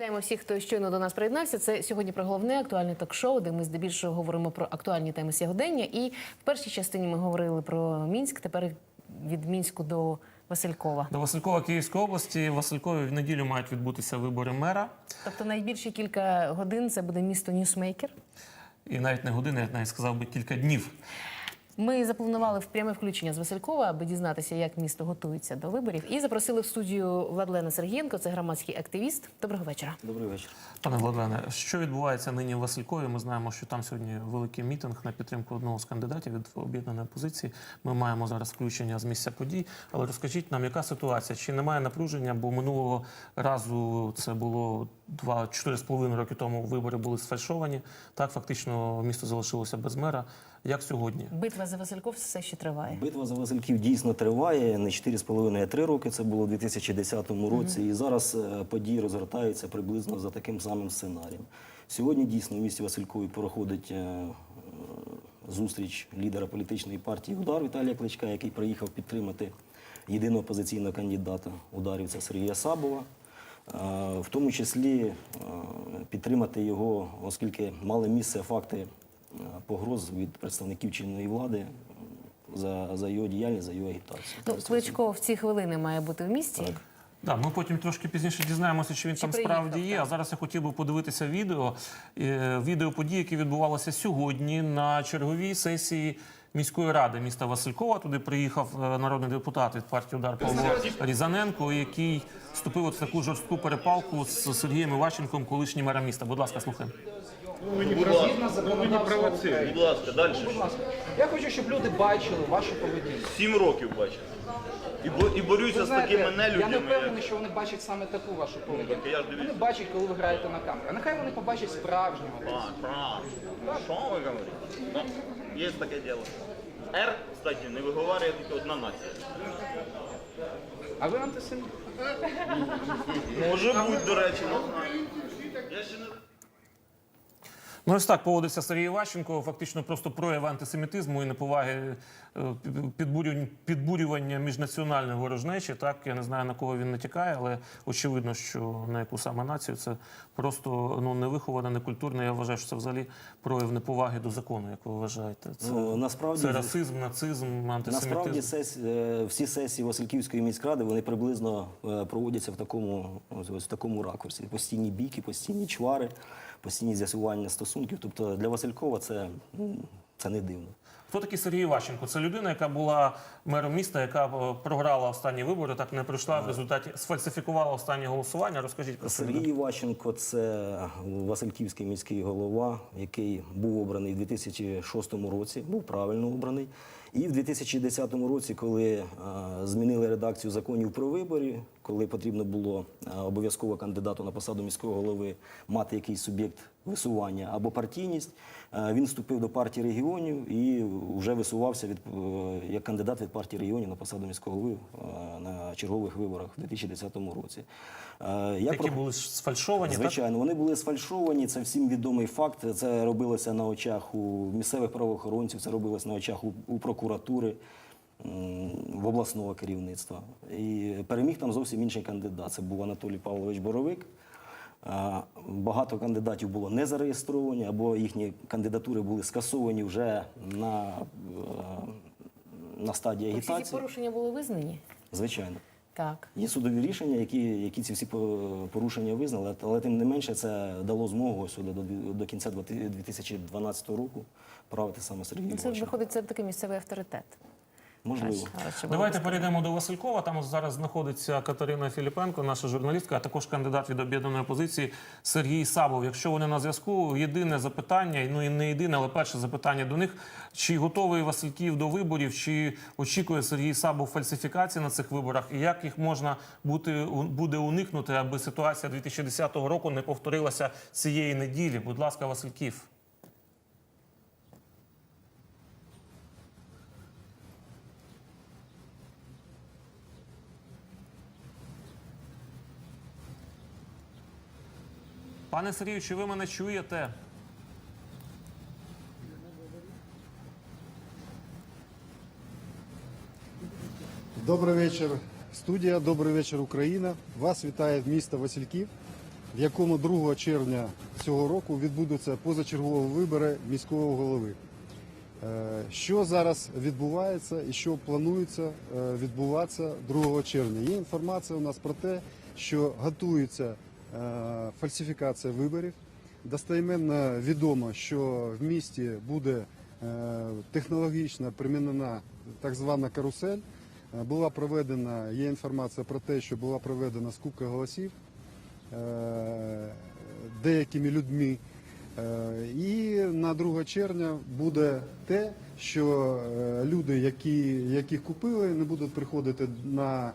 Вітаємо всіх, хто щойно до нас приєднався. Це сьогодні про головне актуальне ток-шоу, де ми здебільшого говоримо про актуальні теми сьогодення. І в першій частині ми говорили про Мінськ. Тепер від Мінську до Василькова. До Василькова Київської області в Василькові в неділю мають відбутися вибори мера. Тобто найбільші кілька годин це буде місто Ньюсмейкер. І навіть не години, я навіть сказав би кілька днів. Ми запланували в пряме включення з Василькова, аби дізнатися, як місто готується до виборів. І запросили в студію Владлена Сергієнко, це громадський активіст. Доброго вечора. Добрий вечір. Пане Владлене, що відбувається нині в Василькові? Ми знаємо, що там сьогодні великий мітинг на підтримку одного з кандидатів від об'єднаної опозиції. Ми маємо зараз включення з місця подій. Але розкажіть нам, яка ситуація? Чи немає напруження? Бо минулого разу це було два чотири з половиною роки тому. Вибори були сфальшовані. Так фактично місто залишилося без мера. Як сьогодні? Битва за Васильков все ще триває. Битва за Васильків дійсно триває не 4,5, а 3 роки. Це було у 2010 році. І зараз е, події розгортаються приблизно за таким самим сценарієм. Сьогодні дійсно в місті Василькові проходить е, е, зустріч лідера політичної партії Удар Віталія Кличка, який приїхав підтримати єдиного опозиційного кандидата ударівця Сергія Сабова. В тому числі е, підтримати його, оскільки мали місце факти е, погроз від представників чинної влади за, за його діяльність, за його агітацію. Ну, Кличко в ці хвилини має бути в місті. Да, ми потім трошки пізніше дізнаємося, чи він Чи там приїхав, справді є. так. А зараз я хотів би подивитися відео. Е, Відео подій, які відбувалися сьогодні на черговій сесії міської ради міста Василькова. Туди приїхав е, народний депутат від партії Удар Павло Різаненко, який вступив от в таку жорстку перепалку з Сергієм Іващенком, колишнім мером міста. Будь ласка, слухаємо. Будь ласка, далі. Я хочу, щоб люди бачили вашу поведінку. Сім років бачив. І, бо, і борюся Ви з знаєте, такими я не впевнений, як- що вони бачать саме таку вашу поведінку. я ж. Вони бачать, коли ви граєте на камеру. А нехай вони побачать справжнього. А, правильно. Що ви говорите? Ну, є таке діло. Р, кстати, не виговорює тільки одна нація. А ви антисеміт. Може бути, до речі, не знаю. Я ще не... Ну, ось так поводився Сергій Іващенко. Фактично просто прояв антисемітизму і неповаги е, підбурювання, міжнаціональної ворожнечі. Так я не знаю на кого він натякає, але очевидно, що на яку саме націю це просто ну невиховане, некультурне. Я вважаю, що це взагалі прояв неповаги до закону, як ви вважаєте. Це, Ну, насправді- це расизм, нацизм, антисемітизм. Насправді сес, е, всі сесії Васильківської міськради вони приблизно е, проводяться в такому, ось в такому ракурсі. Постійні бійки, постійні чвари, постійні з'ясування стосунків. Тобто для Василькова це, ну, це не дивно. Хто такий Сергій Іващенко? Це людина, яка була мером міста, яка е, програла останні вибори, так не пройшла в результаті сфальсифікувала останнє голосування. Розкажіть про це. Сергій Іващенко це Васильківський міський голова, який був обраний у 2006 році, був правильно обраний. І в 2010 році, коли е, змінили редакцію законів про вибори, коли потрібно було е, обов'язково кандидату на посаду міського голови мати якийсь суб'єкт висування або партійність, він вступив до партії регіонів і вже висувався від, е, як кандидат від партії регіонів на посаду міського голови е, на чергових виборах у 2010 році. Е, Я Які про- були сфальшовані, так? Звичайно, вони були сфальшовані. Це всім відомий факт. Це робилося на очах у місцевих правоохоронців, це робилося на очах у, у прокуратури, в обласного керівництва. І переміг там зовсім інший кандидат. Це був Анатолій Павлович Боровик. Багато кандидатів було не зареєстровані, або їхні кандидатури були скасовані вже на, е, на стадії Всі ці порушення були визнані. Звичайно. Так. Є судові рішення, які, які ці всі порушення визнали, але тим не менше це дало змогу сюди до, до кінця 2012 року правити саме Сергій Ну, Це виходить, це такий місцевий авторитет. Можливо. Давайте перейдемо до Василькова. Там зараз знаходиться Катерина Філіпенко, наша журналістка, а також кандидат від об'єднаної опозиції Сергій Сабов. Якщо вони на зв'язку, єдине запитання, ну і не єдине, але перше запитання до них: чи готовий Васильків до виборів, чи очікує Сергій Сабов фальсифікації на цих виборах, і як їх можна бути буде уникнути, аби ситуація 2010 року не повторилася цієї неділі? Будь ласка, Васильків. Пане Сергію, чи ви мене чуєте? Добрий вечір, студія. Добрий вечір, Україна. Вас вітає місто Васильків. в якому 2 червня цього року відбудуться позачергові вибори міського голови. Е, Що зараз відбувається і що планується е, відбуватися 2 червня? Є інформація у нас про те, що готується фальсифікація виборів. Достеменно відомо, що в місті буде е, технологічно примінена так звана карусель. Е, Була проведена, є інформація про те, що була проведена скупка голосів е, деякими людьми. Е, І на 2 червня буде те, що е, люди, які, яких купили, не будуть приходити на е,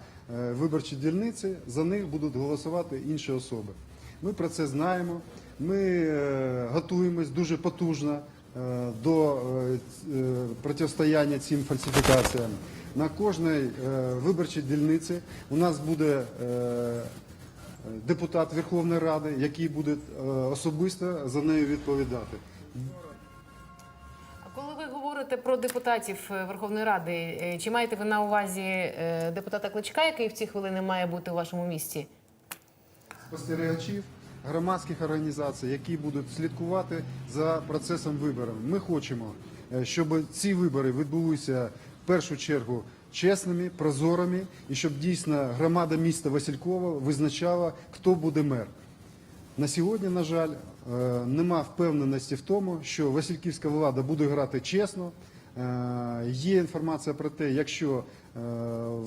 виборчі дільниці, за них будуть голосувати інші особи. Ми про це знаємо. Ми е, готуємось дуже потужно е, до е, е, протистояння цим фальсифікаціям. На кожній е, виборчій дільниці у нас буде е, депутат Верховної Ради, який буде е, особисто за нею відповідати. Говорите про депутатів е, Верховної Ради, е, чи маєте ви на увазі е, депутата Кличка, який в ці хвилини має бути у вашому місті? спостерігачів громадських організацій, які будуть слідкувати за процесом виборів. Ми хочемо, щоб ці вибори відбулися в першу чергу чесними, прозорими, і щоб дійсно громада міста Василькова визначала, хто буде мер. На сьогодні, на жаль, е, нема впевненості в тому, що Васильківська влада буде грати чесно. Е, Є інформація про те, якщо е,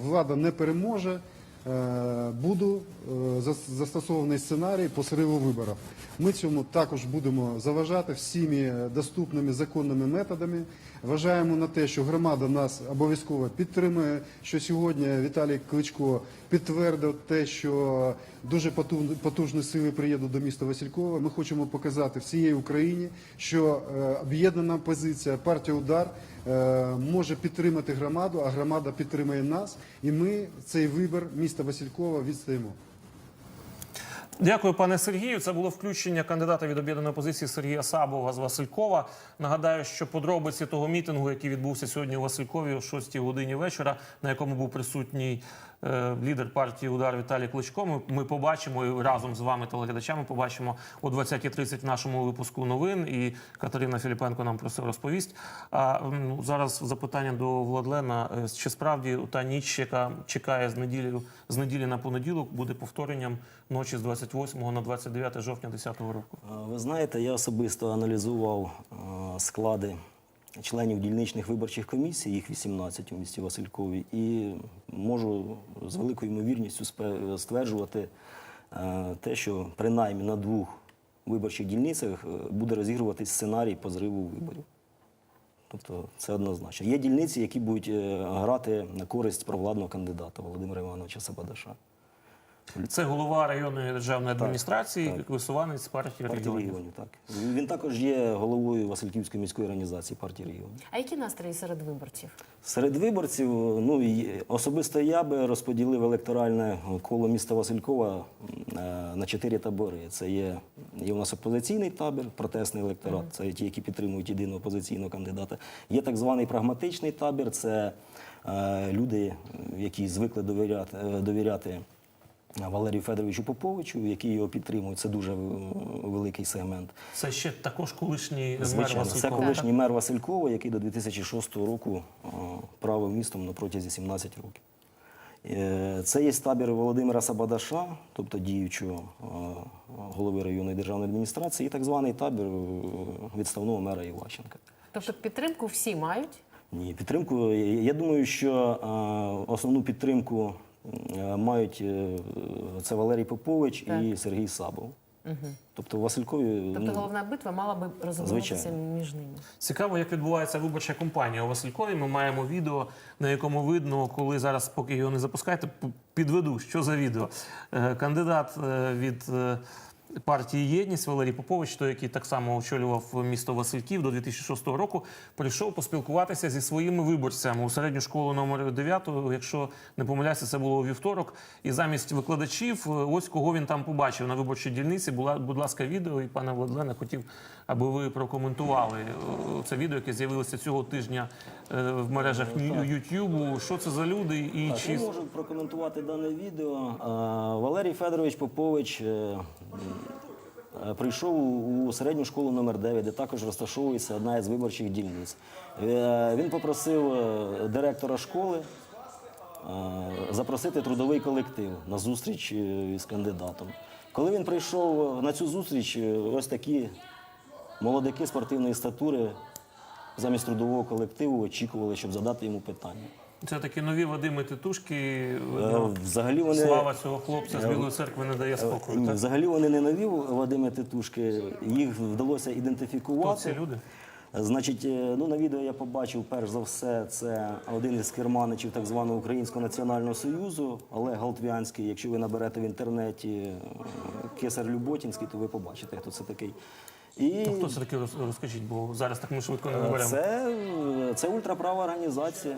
влада не переможе, е, буду е, застосований сценарій по сриву виборів. Ми цьому також будемо заважати всіми доступними законними методами. Вважаємо на те, що громада нас обов'язково підтримує. Що сьогодні Віталій Кличко підтвердив те, що дуже потужні, сили приїдуть до міста Василькова. Ми хочемо показати всієї Україні, що е, об'єднана позиція партія Удар е, може підтримати громаду, а громада підтримує нас, і ми цей вибір міста Василькова відстаємо. Дякую, пане Сергію. Це було включення кандидата від об'єднаної опозиції Сергія Сабова з Василькова. Нагадаю, що подробиці того мітингу, який відбувся сьогодні у Василькові о 6 годині вечора, на якому був присутній лідер партії Удар Віталій Кличко. Ми, ми побачимо разом з вами, телеглядачами, побачимо о 20.30 в нашому випуску новин. І Катерина Філіпенко нам про це розповість. А м, зараз запитання до Владлена: Е, чи справді та ніч, яка чекає з неділі з неділі на понеділок, буде повторенням ночі з 28 на 29 жовтня 2010 року? Е, Ви знаєте, я особисто аналізував е, склади членів дільничних виборчих комісій, їх 18 у місті Василькові, і можу з великою ймовірністю стверджувати е, те, що принаймні на двох виборчих дільницях е, буде розігруватись сценарій по зриву виборів. Тобто це однозначно. Є дільниці, які будуть е, грати на користь провладного кандидата Володимира Івановича Сабадаша. Це голова районної державної адміністрації, так. висуванець партії Партії регіонів. регіонів, так. Він також є головою Васильківської міської організації партії регіонів. А які настрої серед виборців? Серед виборців, ну особисто я би розподілив електоральне коло міста Василькова е, на чотири табори. Це є, є у нас опозиційний табір, протестний електорат, це ті, які підтримують єдиного опозиційного кандидата. Є так званий прагматичний табір, це е, люди, які звикли довіряти, е, довіряти Валерію Федоровичу Поповичу, які його підтримують. Це дуже великий сегмент. Це ще також колишній мер Звичайно, це колишній мер Василькова, який до 2006 року е, правив містом на протязі 17 років. Е, Це є табір Володимира Сабадаша, тобто діючого е, голови районної державної адміністрації, і так званий табір відставного мера Іващенка. Тобто підтримку всі мають? Ні, підтримку. Я думаю, що основну підтримку мають е, це Валерій Попович Так. і Сергій Сабов. Тобто Василькові Тобто ну, головна битва мала би розвиватися між ними. Цікаво, як відбувається виборча кампанія у Василькові. Ми маємо відео, на якому видно, коли зараз, поки його не запускаєте, підведу, що за відео. Е, Кандидат е, від е, партії Єдність Валерій Попович, той, який так само очолював місто Васильків до 2006 року, прийшов поспілкуватися зі своїми виборцями у середню школу номер 9, Якщо не помиляюся, це було у вівторок. І замість викладачів, е, ось кого він там побачив на виборчій дільниці. Була, будь ласка, відео. І пане Владлене, хотів, аби ви прокоментували е, це відео, яке з'явилося цього тижня е, в мережах Ютубу. Що це за люди і Так, чи я можу прокоментувати дане відео. Валерій Федорович Попович прийшов у середню школу номер 9, де також розташовується одна із виборчих дільниць. Е, Він попросив е, директора школи е, запросити трудовий колектив на зустріч е, з кандидатом. Коли він прийшов на цю зустріч, е, ось такі молодики спортивної статури замість трудового колективу очікували, щоб задати йому питання. Це такі нові Вадими Титушки? Е, Взагалі вони Слава цього хлопця з Білої церкви не дає спокою. Так? взагалі вони не нові Вадими Титушки. Їх вдалося Хто ідентифікувати. ці люди? Значить, е, ну на відео я побачив перш за все, це один із керманичів так званого Українського національного союзу, Олег Галтвянський. Якщо ви наберете в інтернеті е, Кесар Люботінський, то ви побачите, хто це такий. І Ну, Хто це такий розкажіть, бо зараз так ми швидко не наберемо. це, це ультраправа організація.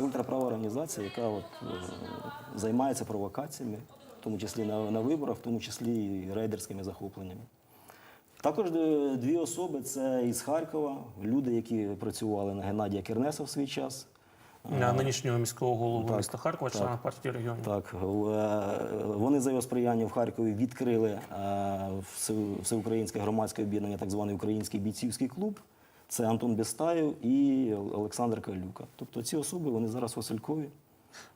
Це ультраправа організація, яка от, е, займається провокаціями, в тому числі на, на виборах, в тому числі і рейдерськими захопленнями. Також е, дві особи це із Харкова, люди, які працювали на Геннадія Кернеса в свій час. На нинішнього міського голову Так, міста Харкова, члена партії регіонів. Так, е, вони за його сприяння в Харкові відкрили е, все- всеукраїнське громадське об'єднання, так званий Український бійцівський клуб. Це Антон Бістаєв і Олександр Калюка. Тобто ці особи вони зараз Василькові.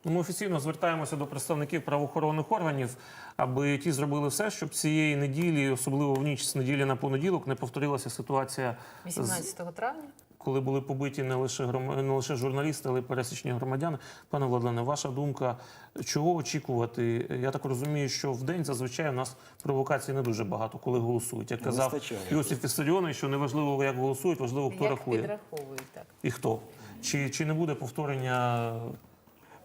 Ну, Ми офіційно звертаємося до представників правоохоронних органів, аби ті зробили все, щоб цієї неділі, особливо в ніч з неділі на понеділок, не повторилася ситуація, 18 травня. Коли були побиті не лише гром... не лише журналісти, але й пересічні громадяни. Пане Владлене, ваша думка, чого очікувати? Я так розумію, що в день зазвичай у нас провокацій не дуже багато, коли голосують. Як казав. Йосиф Вісаріонович, що не важливо, як голосують, важливо, хто Як рахує підраховують так? і хто. Чи, чи не буде повторення?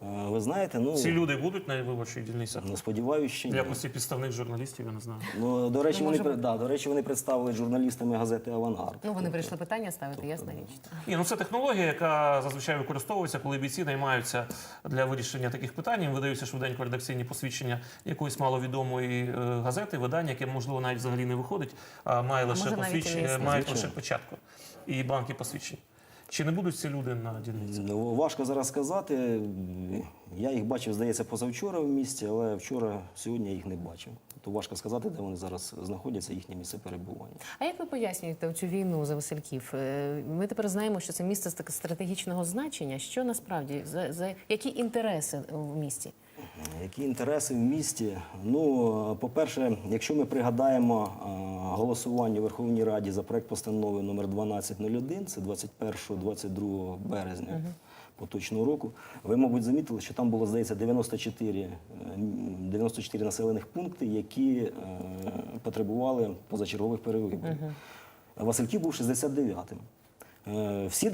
Е, Ви знаєте, ну, Ці люди будуть на виборчих дільницях? ну сподіваюся, що В ні. якості підставних журналістів, я не знаю. Ну, до речі, Ну, вони, може, да, до речі, вони представили журналістами газети Авангард. Ну вони прийшли питання ставити, ясна річ. Ні, ну це технологія, яка зазвичай використовується, коли бійці наймаються для вирішення таких питань. Їм видаються швиденько редакційні посвідчення якоїсь маловідомої е, газети, видання, яке можливо навіть взагалі не виходить, а має лише може, навіть і не посвідчення, існує. має Звичайно. лише печатку і банки посвідчень. Чи не будуть ці люди на дільниці? Ну, Важко зараз сказати. Я їх бачив, здається, позавчора в місті, але вчора, сьогодні я їх не бачив. То важко сказати, де вони зараз знаходяться, їхнє місце перебування. А як ви пояснюєте цю війну за Васильків? Е, Ми тепер знаємо, що це місце з стратегічного значення. Що насправді за, за які інтереси в місті? Які інтереси в місті? Ну, по-перше, якщо ми пригадаємо голосування у Верховній Раді за проект постанови номер 1201, це 21-22 березня поточного року, ви, мабуть, замітили, що там було, здається, 94, е, 94 населених пункти, які е, потребували позачергових перевиборів. Васильків був 69-м. Е, Всі,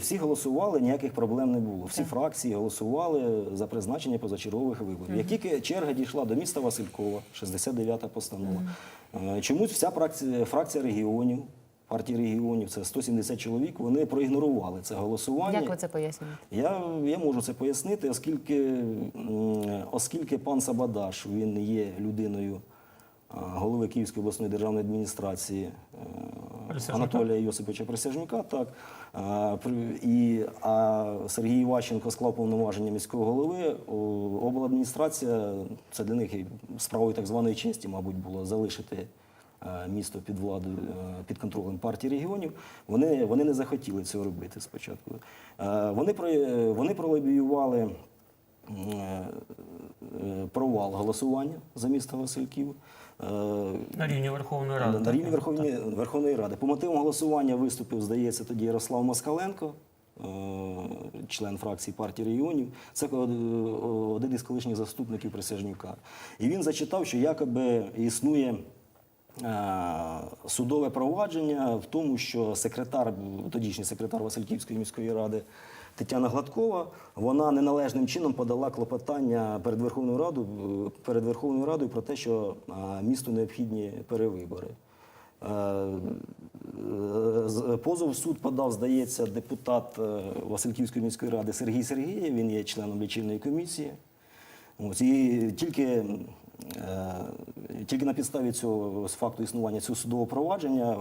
всі голосували, ніяких проблем не було. Всі фракції голосували за призначення позачергових виборів. Як тільки черга дійшла до міста Василькова, 69-та постанова, е, чомусь вся фракція, фракція регіонів, партії регіонів, це 170 чоловік, вони проігнорували це голосування. Як ви це пояснюєте? Я, я можу це пояснити, оскільки, оскільки пан Сабадаш він є людиною голови Київської обласної державної адміністрації е, Анатолія Йосиповича Присяжнюка, так і а Сергій Іващенко склав повноваження міського голови. Обладміністрація це для них справою так званої честі, мабуть, було залишити. е, Місто під владою е, під контролем партії регіонів. Вони, вони не захотіли цього робити спочатку. Е, Вони вони пролобіювали е, е, провал голосування за місто Васильків. Е, На рівні Верховної Ради. на рівні Верховної, Верховної Ради. По мотивам голосування виступив, здається, тоді Ярослав Москаленко, е, член фракції партії регіонів. Це е, один із колишніх заступників Присяжнюка. І він зачитав, що якоби існує. Судове провадження в тому, що секретар, тодішній секретар Васильківської міської ради Тетяна Гладкова, вона неналежним чином подала клопотання перед Верховною Радою, е, перед Верховною Радою про те, що місту необхідні перевибори. Е, Позов в суд подав, здається, депутат е, Васильківської міської ради Сергій Сергієв, він є членом лічильної комісії. Ось, і тільки, е, тільки на підставі цього факту існування цього судового провадження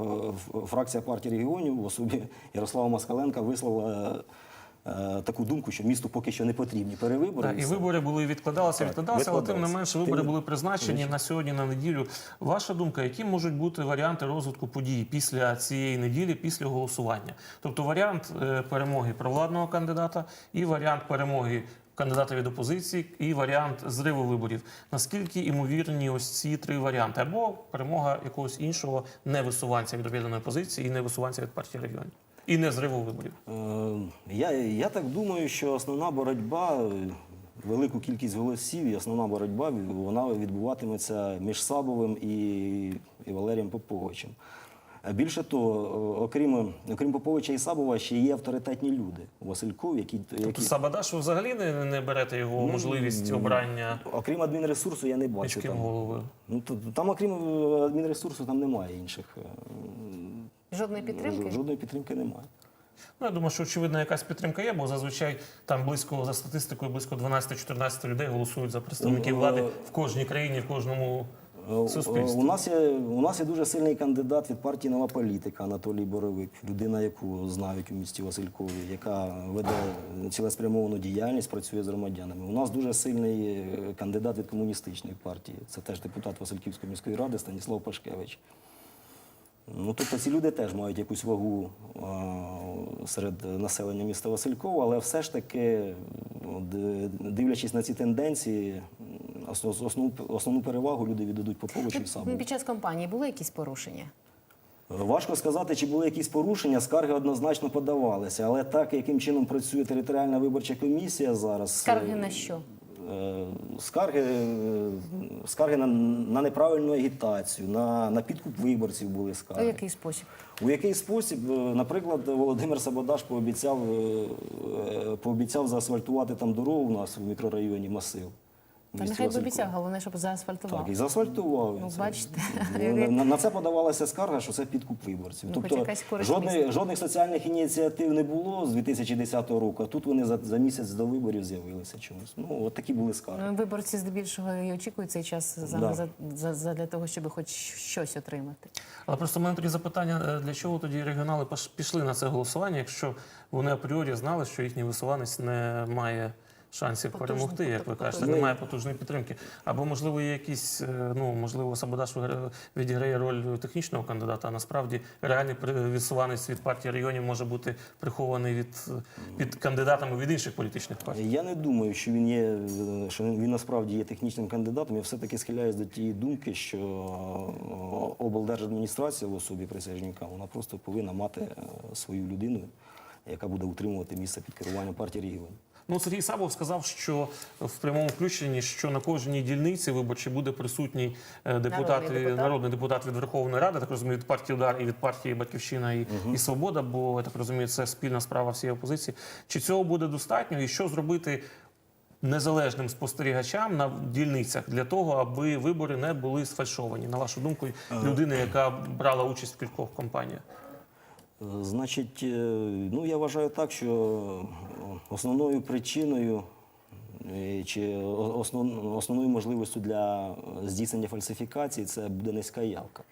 фракція партії регіонів в особі Ярослава Москаленка висловила е, таку думку, що місту поки що не потрібні перевибори. Так, і вибори були відкладалися, відкладалися, але тим не менше вибори були призначені на сьогодні, на неділю. Ваша думка, які можуть бути варіанти розвитку подій після цієї неділі, після голосування? Тобто варіант е, перемоги провладного кандидата і варіант перемоги. Кандидата від опозиції і варіант зриву виборів. Наскільки імовірні ось ці три варіанти? Або перемога якогось іншого невисуванця від об'єднаної позиції і невисуванця від партії регіонів, і не зриву виборів. Е, Я, я так думаю, що основна боротьба, е, велику кількість голосів і основна боротьба вона відбуватиметься між Сабовим і, і Валерієм Поповичем. Е, Більше того, окрім, окрім Поповича і Сабова, ще є авторитетні люди у Василькові, які, Тобто які Сабадаш ви взагалі не, не берете його можливість обрання окрім адмінресурсу я не бачу. Там, головою. ну, то, там, окрім адмінресурсу, там немає інших. Е, Жодної підтримки? Жодної підтримки немає. Ну, я думаю, що очевидно якась підтримка є, бо зазвичай там близько за статистикою близько 12-14 людей голосують за представників Ну, влади е, в кожній країні, в кожному Е, суспільстві. У нас є у нас є дуже сильний кандидат від партії Нова політика Анатолій Боровик, людина, яку знають у місті Василькові, яка веде цілеспрямовану діяльність, працює з громадянами. У нас дуже сильний е, кандидат від комуністичної партії. Це теж депутат Васильківської міської ради Станіслав Пашкевич. Ну, тобто ці люди теж мають якусь вагу серед населення міста Василькова, але все ж таки, дивлячись на ці тенденції, основ- основну, основну перевагу люди віддадуть Поповичу і Сабову. Під час кампанії були якісь порушення? Важко сказати, чи були якісь порушення. Скарги однозначно подавалися, але так, яким чином працює територіальна виборча комісія зараз. Скарги е, на що? Е, Скарги, е, скарги на, на неправильну агітацію, на, на підкуп виборців були скарги. У який спосіб? У який спосіб, е, наприклад, Володимир Сабодаш пообіцяв, пообіцяв заасфальтувати там дорогу у нас в мікрорайоні Масив. Та нехай б обіцяв, головне, щоб заасфальтував. Так, і заасфальтував. Ну, бачите. Ну, на, на це подавалася скарга, що це підкуп виборців. Ну, хоч тобто якась користь жодних, міста. жодних соціальних ініціатив не було з 2010 року, а тут вони за, за місяць до виборів з'явилися чомусь. Ну, от такі були скарги. Ну, виборці здебільшого і очікують цей час за, Да. за, за, за для того, щоб хоч щось отримати. Але просто в мене тоді запитання, е, для чого тоді регіонали паш- пішли на це голосування, якщо вони апріорі знали, що їхній висуванець не має шансів Потужно, перемогти, як ви кажете, немає потужної підтримки. Або, можливо, є якісь, е, ну, можливо, Сабодаш вигра- відіграє роль технічного кандидата, а насправді реальний висуванець від партії регіонів може бути прихований від, від кандидатами від інших політичних партій. Я не думаю, що він є, що він, він насправді є технічним кандидатом. Я все-таки схиляюсь до тієї думки, що облдержадміністрація в особі присяжника вона просто повинна мати е, свою людину, яка буде утримувати місце під керуванням партії регіонів. Ну, Сергій Сабов сказав, що в прямому включенні, що на кожній дільниці виборчій буде присутній е, депутат, Народний депутат. народний депутат від Верховної Ради, так розумію, від партії Удар і від партії Батьківщина і, і Свобода, бо я так розумію, це спільна справа всієї опозиції. Чи цього буде достатньо, і що зробити незалежним спостерігачам на дільницях для того, аби вибори не були сфальшовані? На вашу думку, людини, яка брала участь в кількох кампаніях? Значить, е, ну я вважаю так, що е, основною причиною е, чи основ- основною можливістю для здійснення фальсифікації це буде низька явка.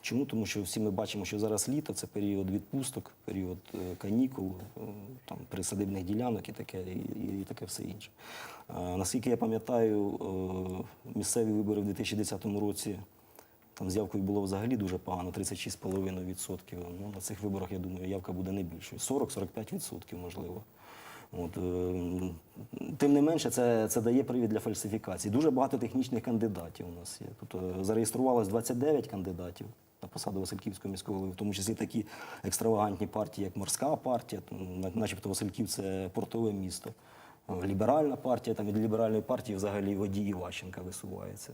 Чому? Тому що всі ми бачимо, що зараз літо це період відпусток, період канікул, там присадибних ділянок і таке, і, і таке все інше. Е, Наскільки я пам'ятаю, місцеві вибори в 2010 році там з явкою було взагалі дуже погано, 36,5%. Ну, на цих виборах, я думаю, явка буде не більшою. 40-45% можливо. От, е, тим не менше, це, це дає привід для фальсифікації. Дуже багато технічних кандидатів у нас є. Тобто зареєструвалось 29 кандидатів на посаду Васильківського міського голови, в тому числі такі екстравагантні партії, як Морська партія, начебто Васильків це портове місто. Ліберальна партія, там від ліберальної партії взагалі водій Іващенка висувається.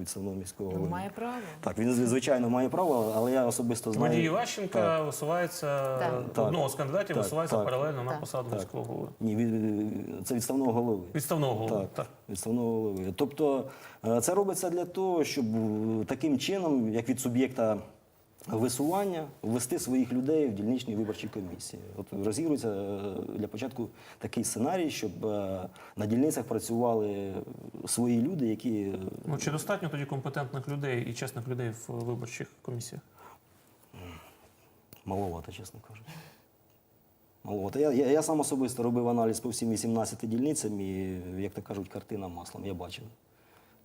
Відставного міського Ну, голови. має право. Так, він звичайно має право, але я особисто знаю. Водій Іващенка висувається Так. одного з кандидатів, Так, висувається так. паралельно на посаду Так. міського голови. Ні, від, це відставного голови. Відставного голови. Так, Так. відставного голови. Тобто е, це робиться для того, щоб е, таким чином, як від суб'єкта висування, ввести своїх людей в дільничні виборчі комісії. От розігрується е, для початку такий сценарій, щоб е, на дільницях працювали свої люди, які е, Ну, чи достатньо тоді компетентних людей і чесних людей в виборчих комісіях? маловато, чесно кажучи. Маловато. Я, я, я сам особисто робив аналіз по всім 18 дільницям і, як то кажуть, картина маслом. Я бачив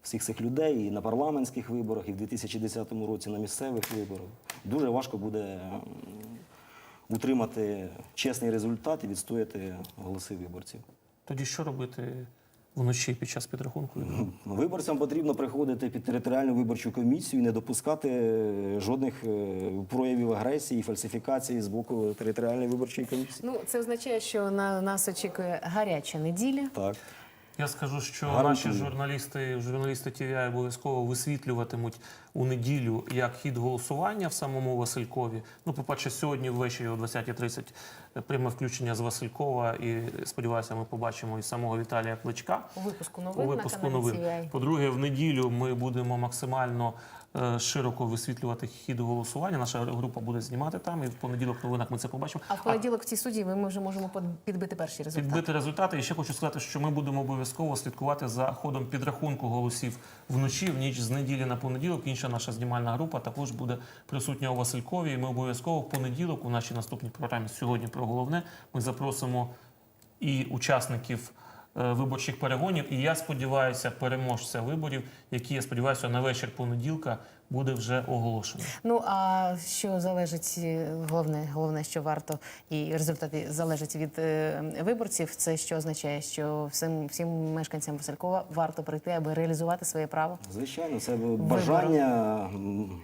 всіх цих людей і на парламентських виборах, і в 2010 році на місцевих виборах. Дуже важко буде утримати чесний результат і відстояти голоси виборців. Тоді що робити вночі під час підрахунку? Виборцям потрібно приходити під територіальну виборчу комісію і не допускати е, жодних е, проявів агресії і фальсифікації з боку територіальної виборчої комісії. Ну, це означає, що на нас очікує гаряча неділя. Так. Я скажу, що Гарантую. наші журналісти, журналісти ТВІ обов'язково висвітлюватимуть у неділю як хід голосування в самому Василькові. Ну, по-перше, сьогодні ввечері о 20.30 пряме включення з Василькова, і сподіваюся, ми побачимо і самого Віталія Кличка. У випуску У новин випуску на новин. По-друге, в неділю ми будемо максимально е, широко висвітлювати хід голосування. Наша група буде знімати там, і в понеділок новинах ми це побачимо. А в понеділок в цій студії ми вже можемо підбити перші результати. Підбити результати. І ще хочу сказати, що ми будемо обов'язково слідкувати за ходом підрахунку голосів вночі, в ніч з неділі на понеділок. Інша наша знімальна група також буде присутня у Василькові. І ми обов'язково в понеділок у нашій наступній програмі сьогодні про головне. Ми запросимо і учасників. е, Виборчих перегонів, і я сподіваюся, переможця виборів, які я сподіваюся на вечір понеділка буде вже оголошено. Ну а що залежить е, головне, головне, що варто, і результати залежать від е, виборців. Це що означає, що всім всім мешканцям Василькова варто прийти, аби реалізувати своє право. Звичайно, це бажання,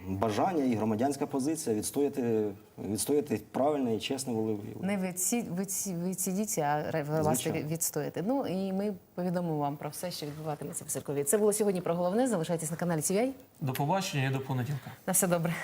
бажання і громадянська позиція відстояти, відстояти правильне і чесне волевиявлення. Не відсі, відсі, відсідіться, а власне відстояти. Ну і ми повідомимо вам про все, що відбуватиметься в Василькові. Це було сьогодні про головне. Залишайтесь на каналі TVI. До побачення до понеділка. На все добре.